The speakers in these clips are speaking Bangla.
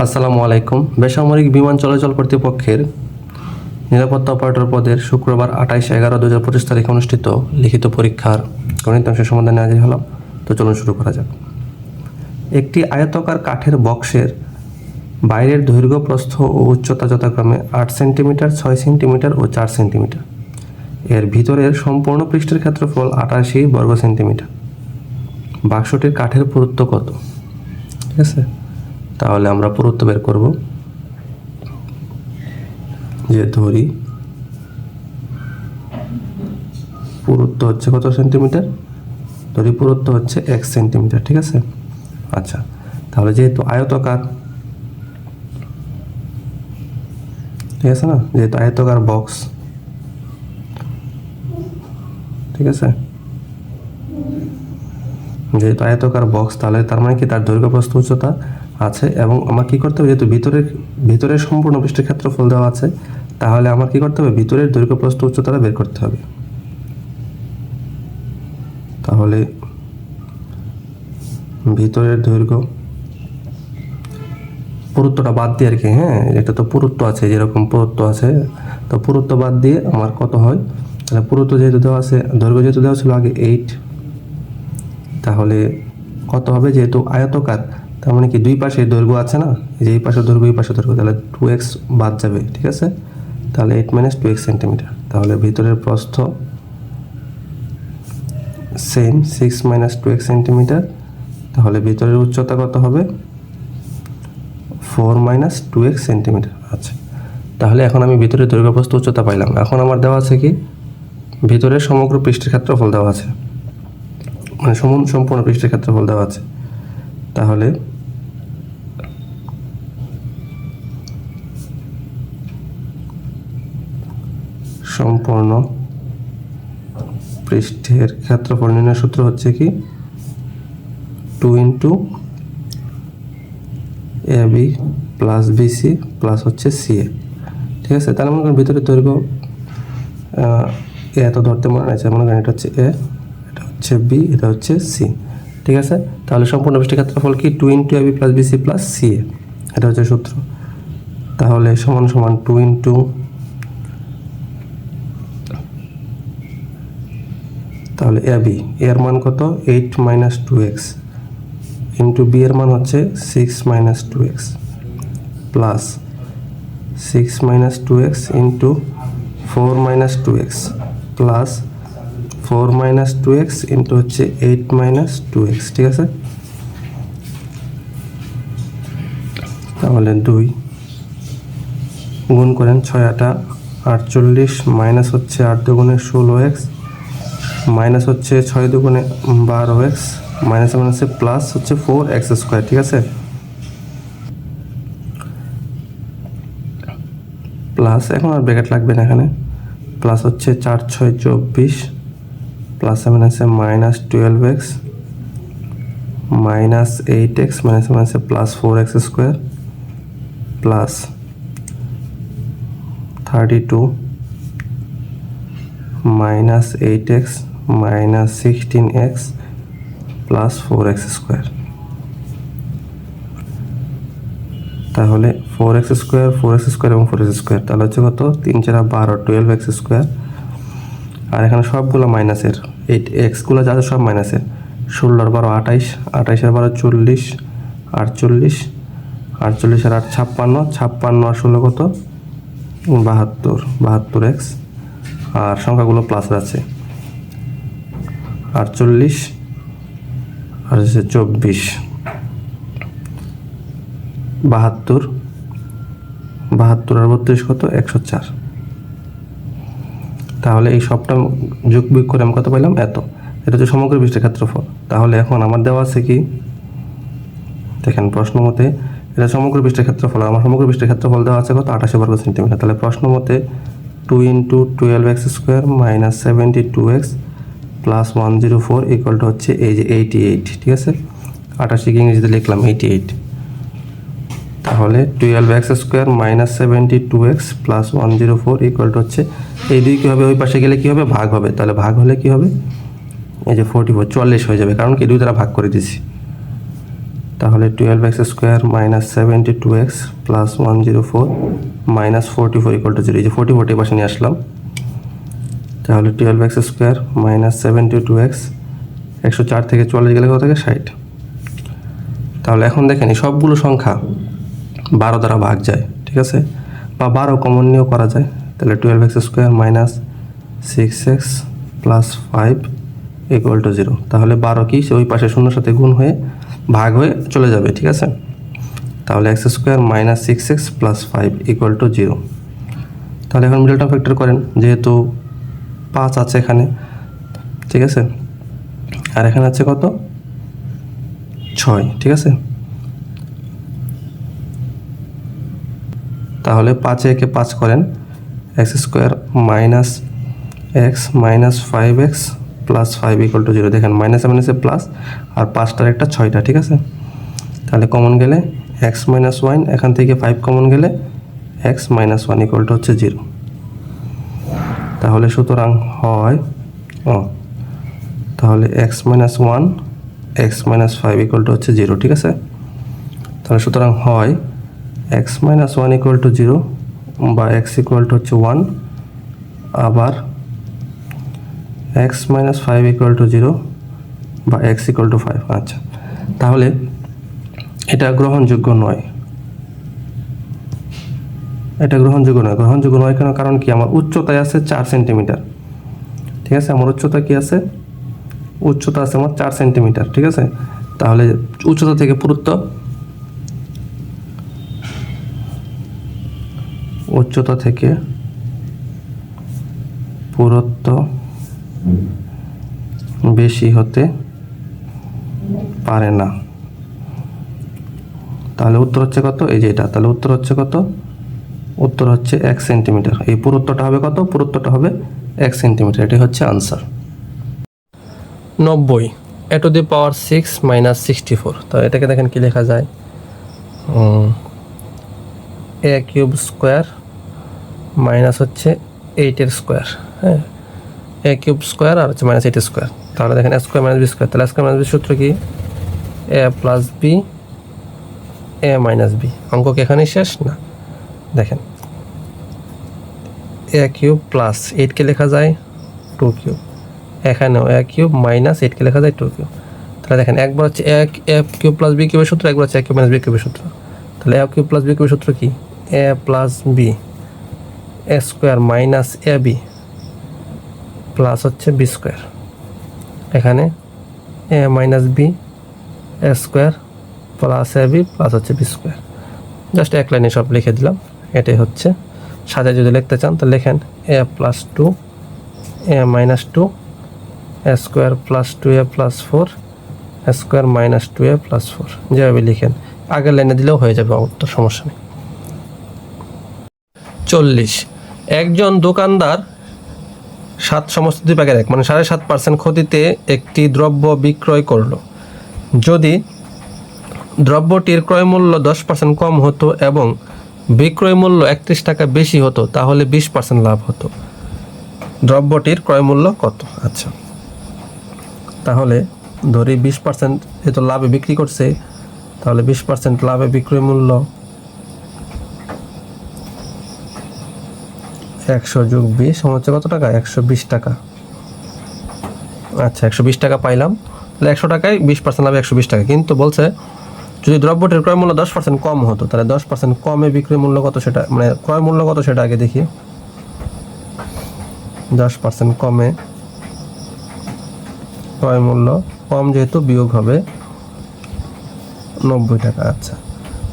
আসসালামু আলাইকুম। বেসামরিক বিমান চলাচল কর্তৃপক্ষের নিরাপত্তা অপারেটর পদের শুক্রবার আঠাইশ এগারো দু হাজার পঁচিশ তারিখে অনুষ্ঠিত লিখিত পরীক্ষার গণিতাংশের সমাধানে হাজির হলাম। তো চলুন শুরু করা যাক। একটি আয়তকার কাঠের বক্সের বাইরের দৈর্ঘ্য প্রস্থ ও উচ্চতা যথাক্রমে আট সেন্টিমিটার, ছয় সেন্টিমিটার ও চার সেন্টিমিটার। এর ভিতরের সম্পূর্ণ পৃষ্ঠের ক্ষেত্রফল আটাশি বর্গ সেন্টিমিটার বাক্সটির কাঠের পুরুত্ব কত? ঠিক আছে? তাহলে আমরা পুরুত্ব বের করব। যে ধরি, পুরুত্ব হচ্ছে কত সেন্টিমিটার? ধরি পুরুত্ব হচ্ছে এক সেন্টিমিটার, ঠিক আছে? আচ্ছা তাহলে যেহেতু আয়তকার, ঠিক আছে না? যেহেতু আয়তকার বক্স ঠিক আছে? যেহেতু আয়তকার বক্স তাহলে তার মানে কি? তার দৈর্ঘ্য প্রস্থ উচ্চতা আছে এবং আমার কি করতে হবে? যেহেতু ভিতরের ভিতরের সম্পূর্ণ পৃষ্ঠের ক্ষেত্রফল দেওয়া আছে, তাহলে আমার কি করতে হবে? ভিতরের দৈর্ঘ্য প্রস্থ উচ্চতাটা বের করতে হবে। তাহলে ভিতরের দৈর্ঘ্য পুরুত্বটা বাদ দিয়ে আর কি হ্যাঁ? এটা তো পুরুত্ব আছে, যেরকম পুরুত্ব আছে। তো পুরুত্ব বাদ দিয়ে আমার কত হয়? তাহলে পুরুত্ব যেহেতু দেওয়া আছে, দৈর্ঘ্য যেহেতু দেওয়া ছিল আগে এইট তাহলে কত হবে যেহেতু আয়তকার? তার মানে কি দুই পাশে দৈর্ঘ্য আছে না? এই যে এই পাশে দৈর্ঘ্য, এই পাশে দৈর্ঘ্য, তাহলে টু এক্স বাদ যাবে, ঠিক আছে? তাহলে eight minus two x centimetre তাহলে ভিতরের প্রস্থ same six minus two x centimetre তাহলে ভিতরের উচ্চতা কত হবে? Four minus two x centimetre আচ্ছা তাহলে এখন আমি ভিতরের দৈর্ঘ্য প্রস্থ উচ্চতা পাইলাম এখন আমার দেওয়া আছে কি? ভিতরের সমগ্র পৃষ্ঠের ক্ষেত্রফল দেওয়া আছে। মানে সম- সম্পূর্ণ পৃষ্ঠের ক্ষেত্রফল দেওয়া আছে। তাহলে সম্পূর্ণ পৃষ্ঠের ক্ষেত্রফল নির্ণয় সূত্র হচ্ছে কি? Two into A B plus BC plus হচ্ছে সি এ। ঠিক আছে? তাহলে মনে করেন ভিতরে দৈর্ঘ্য এ এত ধরতে মনে আছে মনে করেন এটা হচ্ছে এ। হচ্ছে বি এটা হচ্ছে সি ঠিক আছে? তাহলে সম্পূর্ণ পৃষ্ঠের ক্ষেত্রফল কি? Two into A B plus BC plus C A এটা হচ্ছে সূত্র। তাহলে সমান সমান টু ইন্টু তাহলে এ বি এর মান কত? Eight minus two x into B এর মান হচ্ছে six minus two x plus six minus two x into four minus two x plus four minus two x into হচ্ছে এইট মাইনাস টু এক্স, ঠিক আছে? তাহলে দুই। গুণ করেন ছয় আটা আটচল্লিশ, মাইনাস হচ্ছে আট দুগুণে ষোলো এক্স, মাইনাস হচ্ছে ছয় দুগুণে বারো এক্স, মাইনাস মাইনাসে প্লাস হচ্ছে ফোর এক্স স্কোয়ার, ঠিক আছে? প্লাস, এখন আর ব্র্যাকেট লাগবে না এখানে। প্লাস হচ্ছে চার, ছয়, চব্বিশ প্লাস সেভেন আছে minus twelve x minus eight x minus মাইনাসে plus four x square plus thirty two minus eight x minus sixteen x plus four x square তাহলে four x square four x square এবং ফোর এক্স স্কোয়ার তাহলে হচ্ছে কত? তিন চারা বারো টুয়েলভ এক্স স্কোয়ার আর এখানে সবগুলো মাইনাসের। এইট এক্সগুলো যা সব মাইনাসের। ষোলোর বারো আঠাইশ, আঠাইশের বারো চল্লিশ, আটচল্লিশ আটচল্লিশ আর আট ছাপ্পান্ন ছাপ্পান্ন আর ষোলো কত? বাহাত্তর বাহাত্তর এক্স আর সংখ্যাগুলো প্লাসের আছে। আটচল্লিশ, আর হচ্ছে চব্বিশ। বাহাত্তর বাহাত্তর আর বত্রিশ কত? একশো চার। তাহলে এই সবটা যোগ বিয়োগ করে আমি কত পাইলাম? এত। এটা হচ্ছে সমগ্র পৃষ্ঠের ক্ষেত্রফল। তাহলে এখন আমার দেওয়া আছে কি? দেখেন, প্রশ্ন মতে এটা সমগ্র পৃষ্ঠের ক্ষেত্রফল। আমার সমগ্র পৃষ্ঠের ক্ষেত্রফল দেওয়া আছে কত? আঠাশি বর্গ সেন্টিমিটার। তাহলে প্রশ্ন মতে two into twelve x square minus seventy two x plus one zero four equal to হচ্ছে এই যে এইটি এইট ঠিক আছে? আটাশিকে ইংরেজিতে লিখলাম এইটি এইট তাহলে twelve x square minus seventy two x plus one zero four equal to হচ্ছে এই দুই কী হবে? ওই পাশে গেলে কী হবে? ভাগ হবে। তাহলে ভাগ হলে কী হবে? এই যে ফোরটি ফোর চুয়াল্লিশ হয়ে যাবে। কারণ কি? দুই দ্বারা ভাগ করে দিছি তাহলে twelve x square minus seventy two x plus one zero four minus forty four equal to zero এই যে ফোর্টি ফোরটি পাশে নিয়ে আসলাম। তাহলে twelve x square minus seventy two x একশো চার থেকে চুয়াল্লিশ গেলে কত থাকে? ষাট। তাহলে এখন দেখেন সবগুলো সংখ্যা বারো দ্বারা ভাগ যায়, ঠিক আছে? বা বারো কমন নিয়েও করা যায়। তাহলে twelve x square minus six x plus five equal to zero তাহলে বারো কি? ওই পাশে শূন্যর সাথে গুণ হয়ে ভাগ হয়ে চলে যাবে, ঠিক আছে? তাহলে x square minus six x plus five equal to zero তাহলে এখন মিডল টার্ম ফ্যাক্টর করেন, যেহেতু পাঁচ আছে এখানে, ঠিক আছে? আর এখানে আছে কত? ছয়, ঠিক আছে? তাহলে পাঁচে একে পাঁচ করেন, x square minus x minus five x plus five equal to zero দেখেন, মাইনাসে মাইনাসে প্লাস, আর পাঁচটার একটা ছয়টা, ঠিক আছে? তাহলে কমন গেলে এক্স মাইনাস ওয়ান, এখান থেকে ফাইভ কমন গেলে x minus one equal to হচ্ছে জিরো তাহলে সুতরাং হয়, ও, তাহলে x minus one, x minus five equal to হচ্ছে জিরো ঠিক আছে? তাহলে সুতরাং হয় x minus one equal to zero বা এক্স ইকুয়াল টু হচ্ছে ওয়ান আবার x minus five equal to zero বা এক্স ইকুয়াল টু ফাইভ আচ্ছা। তাহলে এটা গ্রহণযোগ্য নয়। এটা গ্রহণযোগ্য নয়। গ্রহণযোগ্য নয় কেন? কারণ কি? আমার উচ্চতায় আছে চার সেন্টিমিটার ঠিক আছে? আমার উচ্চতা কি আছে? উচ্চতা আছে আমার চার সেন্টিমিটার ঠিক আছে? তাহলে উচ্চতা থেকে পুরুত্ব উচ্চতা থেকে পুরুত্ব বেশি হতে পারে না। তাহলে উত্তর হচ্ছে কত? এই যে এটা। তাহলে উত্তর হচ্ছে কত? উত্তর হচ্ছে এক সেন্টিমিটার। এই পুরুত্বটা হবে কত? পুরুত্বটা হবে এক সেন্টিমিটার। এটাই হচ্ছে আনসার। নব্বই। A to the power six minus sixty four. তো এটাকে দেখেন কি লেখা যায়? এ কিউব স্কোয়ার মাইনাস হচ্ছে এইটের স্কোয়ার হ্যাঁ? এ কিউব স্কোয়ার আর হচ্ছে মাইনাস এইট স্কোয়ার তাহলে দেখেন স্কোয়ার মাইনাস বি স্কোয়ার তাহলে স্কোয়ার মাইনাস বি সূত্র কি? A plus B A minus B অঙ্ক কি এখানেই শেষ? না। দেখেন এ কিউব প্লাস এইটকে লেখা যায় টু কিউব এখানেও এ কিউব মাইনাস এইটকে লেখা যায় টু কিউব তাহলে দেখেন, একবার হচ্ছে এক এ কিউব প্লাস বি কিউবের সূত্র, একবার হচ্ছে এ কিউব মাইনাস বি কিউবের সূত্র। তাহলে এ কিউব প্লাস বি কিউবের সূত্র কি? A plus B A square minus A B plus হচ্ছে বি স্কোয়ার এখানে A minus B A square plus A B plus হচ্ছে বি স্কোয়ার জাস্ট এক লাইনে সব লিখে দিলাম। এটাই হচ্ছে। সাজায় যদি লিখতে চান তো লেখেন A plus two A minus two A square plus two A plus four A square minus two A plus four যেভাবে লিখেন। আগের লাইনে দিলেও হয়ে যাবে উত্তর সমস্যা নেই। চল্লিশ। একজন দোকানদার সাত সমস্ত দুই প্যাকেট এক মানে সাড়ে সাত পার্সেন্ট ক্ষতিতে একটি দ্রব্য বিক্রয় করল। যদি দ্রব্যটির ক্রয় মূল্য দশ পার্সেন্ট কম হতো এবং বিক্রয় মূল্য একত্রিশ টাকা বেশি হতো, তাহলে বিশ পার্সেন্ট লাভ হতো। দ্রব্যটির ক্রয় মূল্য কত? আচ্ছা। তাহলে ধরি বিশ পার্সেন্ট যেহেতু লাভে বিক্রি করছে, তাহলে বিশ পার্সেন্ট লাভে বিক্রয় মূল্য একশো যোগ বিশ সমান হচ্ছে কত টাকা? একশো বিশ টাকা। আচ্ছা একশো বিশ টাকা পাইলাম। তাহলে একশো টাকায় বিশ পার্সেন্ট লাভে একশো বিশ টাকা। কিন্তু বলছে, যদি দ্রব্যটির ক্রয় মূল্য দশ পার্সেন্ট কম হতো, তাহলে দশ পার্সেন্ট কমে বিক্রয় মূল্য কত সেটা মানে ক্রয় মূল্য কত সেটা আগে দেখি। দশ পার্সেন্ট কমে ক্রয় মূল্য কম যেহেতু বিয়োগ হবে নব্বই টাকা। আচ্ছা।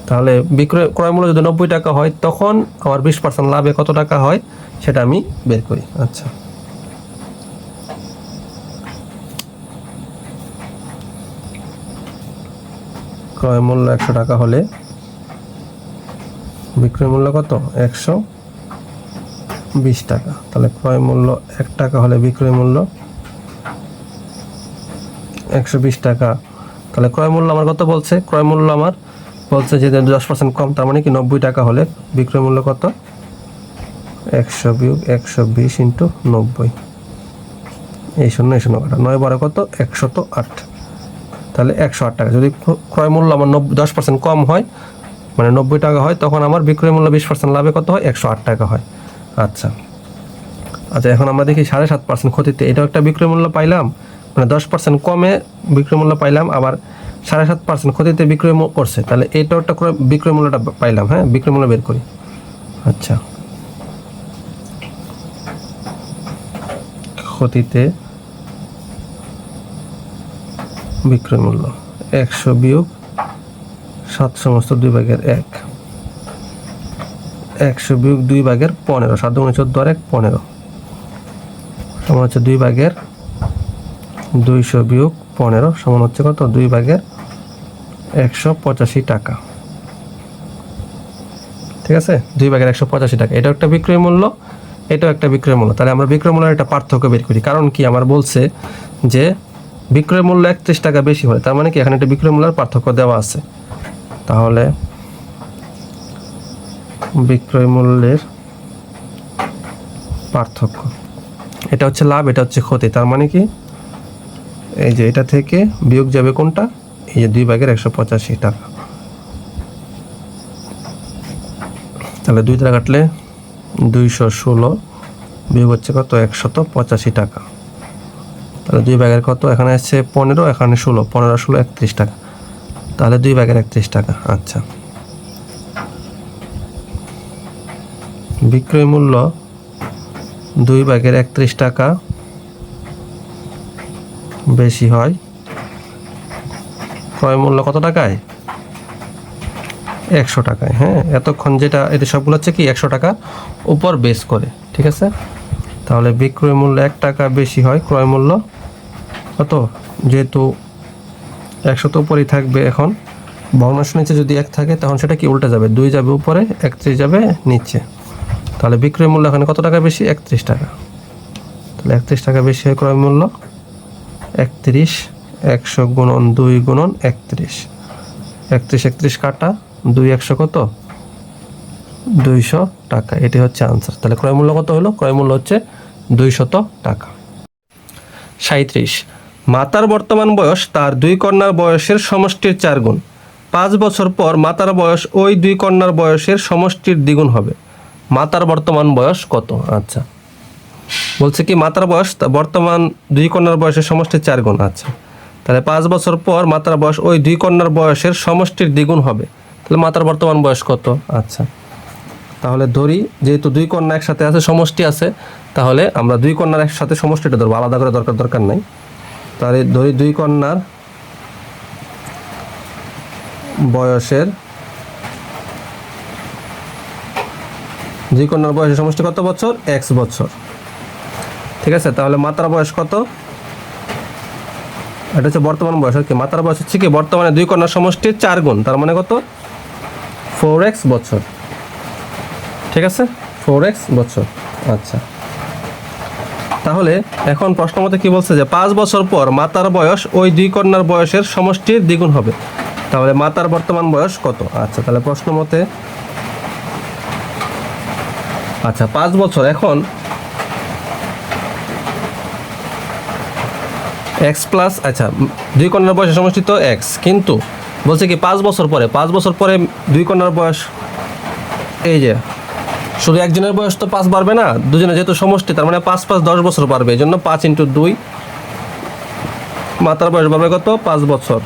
তাহলে বিক্রয়, ক্রয় মূল্য যদি নব্বই টাকা হয়, তখন আমার বিশ পার্সেন্ট লাভে কত টাকা হয়, সেটা আমি বের করি। আচ্ছা। ক্রয় মূল্য একশো টাকা হলে বিক্রয় মূল্য কত? একশো বিশ টাকা। তাহলে ক্রয় মূল্য এক টাকা হলে বিক্রয় মূল্য একশো বিশ টাকা। তাহলে ক্রয় মূল্য আমার কত বলছে? ক্রয় মূল্য আমার বলছে যে দশ পার্সেন্ট কম, তার মানে কি নব্বই টাকা হলে বিক্রয় মূল্য কত? একশো বিয়োগ একশো বিশ ইন্টু নব্বই। এই শূন্য এই শূন্য কাটা। নয় বারো কত? একশত আট। তাহলে একশো আট টাকা। যদি ক্র- ক্রয় মূল্য আমার নব্বই দশ পার্সেন্ট কম হয় মানে নব্বই টাকা হয়, তখন আমার বিক্রয় মূল্য বিশ পার্সেন্ট লাভে কত হয়? একশো আট টাকা হয়। আচ্ছা। আচ্ছা এখন আমরা দেখি সাড়ে সাত পার্সেন্ট ক্ষতিতে। এটাও একটা বিক্রয় মূল্য পাইলাম মানে দশ পার্সেন্ট কমে বিক্রয় মূল্য পাইলাম, আবার সাড়ে সাত পার্সেন্ট ক্ষতিতে বিক্রয় করছে। তাহলে এটাও একটা ক্রয়- বিক্রয় মূল্যটা পাইলাম হ্যাঁ? বিক্রয় মূল্য বের করি। আচ্ছা। ক্ষতিতে বিক্রয় মূল্য একশো বিয়োগ সাত সমস্ত দুই ভাগের এক। একশো বিয়োগ দুই ভাগের পনেরো, সাত দুগুণে চোদ্দ আর এক, পনেরো। সমান হচ্ছে দুই ভাগের দুইশো বিয়োগ পনেরো সমান হচ্ছে কত? দুই ভাগের একশো পঁচাশি টাকা। ঠিক আছে? দুই ভাগের একশো পঁচাশি টাকা। এটাও একটা বিক্রয় মূল্য, এটাও একটা বিক্রয় মূল্য। তাহলে আমরা বিক্রয় মূল্যের একটা পার্থক্য বের করি। কারণ কি? আমার বলছে যে বিক্রয় মূল্য একত্রিশ টাকা বেশি হয়। তার মানে কি? এখানে একটা বিক্রয় মূল্যের পার্থক্য দেওয়া আছে। তাহলে বিক্রয় মূল্যের পার্থক্য। এটা হচ্ছে লাভ, এটা হচ্ছে ক্ষতি। তার মানে কি? এই যে এটা থেকে বিয়োগ যাবে কোনটা? এই যে দুই ভাগের একশো পঁচাশি টাকা তাহলে দুই টাকা কাটলে দুইশো ষোলো বিয়োগ হচ্ছে কত? একশত পঁচাশি টাকা। তাহলে দুই ভাগের কত? এখানে আসছে পনেরো, এখানে ষোলো। পনেরো, ষোলো, একত্রিশ টাকা। তাহলে দুই ভাগের একত্রিশ টাকা আচ্ছা। বিক্রয় মূল্য দুই ভাগের একত্রিশ টাকা বেশি হয়? ক্রয় মূল্য কত টাকায়? একশো টাকায় হ্যাঁ? এতক্ষণ যেটা এটা সবগুলো হচ্ছে কি, একশো টাকা উপর বেস করে, ঠিক আছে? তাহলে বিক্রয় মূল্য এক টাকা বেশি হয়, ক্রয় মূল্য কত? যেহেতু একশো তো উপরেই থাকবে এখন ভগ্নাংশ নিচে যদি এক থাকে, তখন সেটা কি উল্টে যাবে? দুই যাবে উপরে, একত্রিশ যাবে নিচে। তাহলে বিক্রয় মূল্য এখানে কত টাকা বেশি? একত্রিশ টাকা। তাহলে একত্রিশ টাকা বেশি হয় ক্রয় মূল্য। একত্রিশ, একশো গুণন দুই গুণন একত্রিশ। একত্রিশ একত্রিশ কাটা, দুই একশো কত? দুইশো টাকা। এটি হচ্ছে আনসার তাহলে ক্রয় মূল্য কত হলো? ক্রয় মূল্য হচ্ছে দুইশত টাকা। সাঁত্রিশ মাতার বর্তমান বয়স তার দুই কন্যার বয়সের সমষ্টির চার গুণ। পাঁচ বছর পর মাতার বয়স ওই দুই কন্যার বয়সের সমষ্টির দ্বিগুণ হবে। মাতার বর্তমান বয়স কত? আচ্ছা। বলছে কি, মাতার বয়স বর্তমান দুই কন্যার বয়সের সমষ্টির চার গুণ আচ্ছা। তাহলে পাঁচ বছর পর মাতার বয়স, ওই দুই কন্যার বয়সের সমষ্টির দ্বিগুণ হবে। তাহলে মাতার বর্তমান বয়স কত? আচ্ছা। তাহলে ধরি, যেহেতু দুই কন্যা একসাথে আছে, সমষ্টি আছে, তাহলে আমরা দুই কন্যার একসাথে সমষ্টিটা ধরবো। আলাদা করে দরকার দরকার নাই। তাহলে ধরি দুই কন্যার বয়সের, দুই কন্যার বয়সের সমষ্টি কত বছর? এক্স বছর। ঠিক আছে? তাহলে মাতার বয়স কত? এটা হচ্ছে বর্তমান বয়স আর মাতার বয়স হচ্ছে কি? বর্তমানে দুই কন্যার সমষ্টির চার গুণ। তার মানে কত? ফোর এক্স বছর। ঠিক আছে? ফোর এক্স বছর। আচ্ছা। তাহলে এখন প্রশ্ন মতে কি বলছে যে, পাঁচ বছর পর মাতার বয়স ওই দুই কন্যার বয়সের সমষ্টির দ্বিগুণ হবে। তাহলে মাতার বর্তমান বয়স কত? আচ্ছা তাহলে প্রশ্ন মতে আচ্ছা পাঁচ বছর। এখন এক্স প্লাস আচ্ছা দুই কন্যার বয়সের সমষ্টি তো এক্স কিন্তু বলছে কি, পাঁচ বছর পরে, পাঁচ বছর পরে দুই কন্যার বয়স, এই যে, শুধু একজনের বয়স তো পাঁচ বাড়বে না দুজনে যেহেতু সমষ্টি, তার মানে পাঁচ পাঁচ দশ বছর বাড়বে, এই জন্য পাঁচ ইন্টু দুই, মাতার বয়স বাড়বে কত? পাঁচ বছর।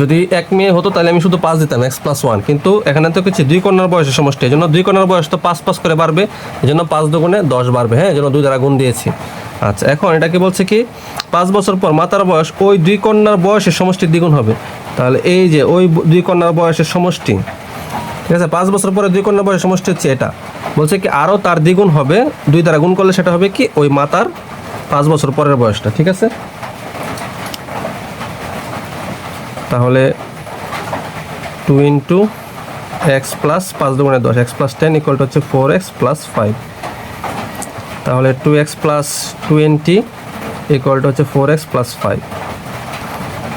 যদি এক মেয়ে হতো, তাহলে আমি শুধু পাঁচ দিতাম এক্স প্লাস ওয়ান কিন্তু এখানে তো কিছু দুই কন্যার বয়সের সমষ্টি, এই জন্য দুই কন্যার বয়স তো পাঁচ পাঁচ করে বাড়বে, এই জন্য পাঁচ দুগুণে দশ বাড়বে হ্যাঁ এই জন্য দুই দ্বারা গুণ দিয়েছি। আচ্ছা এখন এটা কি বলছে কি, পাঁচ বছর পর মাতার বয়স, ওই দুই কন্যার বয়সের সমষ্টির দ্বিগুণ হবে। তাহলে এই যে ওই দুই কন্যার বয়সের সমষ্টি, ঠিক আছে, পাঁচ বছর পরে দুই কন্যার বয়সের সমষ্টি হচ্ছে এটা। বলছে কি, আরও তার দ্বিগুণ হবে, দুই দ্বারা গুণ করলে সেটা হবে কি, ওই মাতার পাঁচ বছর পরের বয়সটা, ঠিক আছে? তাহলে টু ইন্টু এক্স প্লাস পাঁচ দুগুণে দশ এক্স প্লাস টেন ইকুয়াল হচ্ছে ফোর এক্স প্লাস ফাইভ তাহলে two x plus twenty equal হচ্ছে ফোর এক্স প্লাস ফাইভ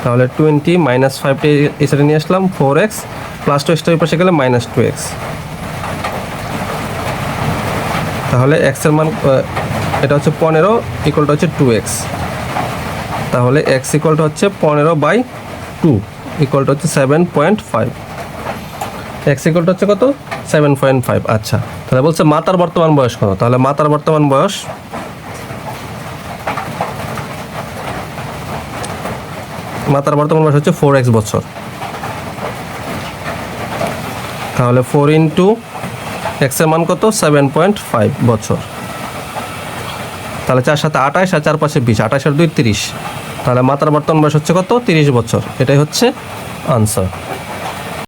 তাহলে টোয়েন্টি মাইনাস ফাইভটি এই সাইডে নিয়ে আসলাম ফোর এক্স প্লাস টু এক্সটা পাশে গেলে মাইনাস টু এক্স তাহলে এক্সের মান এটা হচ্ছে পনেরো ইকুয়ালটা হচ্ছে টু এক্স তাহলে এক্স ইকুয়ালটা হচ্ছে পনেরো বাই টু ইকুয়ালটা হচ্ছে সেভেন পয়েন্ট ফাইভ এক্স ইকুয়ালটা হচ্ছে কত? সেভেন পয়েন্ট ফাইভ আচ্ছা। তাহলে বলছে মাতার বর্তমান বয়স কত? তাহলে মাতার বর্তমান বয়স মাতার বর্তমান বয়স হচ্ছে ফোর এক্স বছর। তাহলে ফোর ইন্টু এক্সের মান কত? সেভেন পয়েন্ট ফাইভ বছর। তাহলে চার সাথে আঠাশ আর চার পাশে বিশ, আঠাশ আর দুই তিরিশ। তাহলে মাতার বর্তমান বয়স হচ্ছে কত? তিরিশ বছর। এটাই হচ্ছে আনসার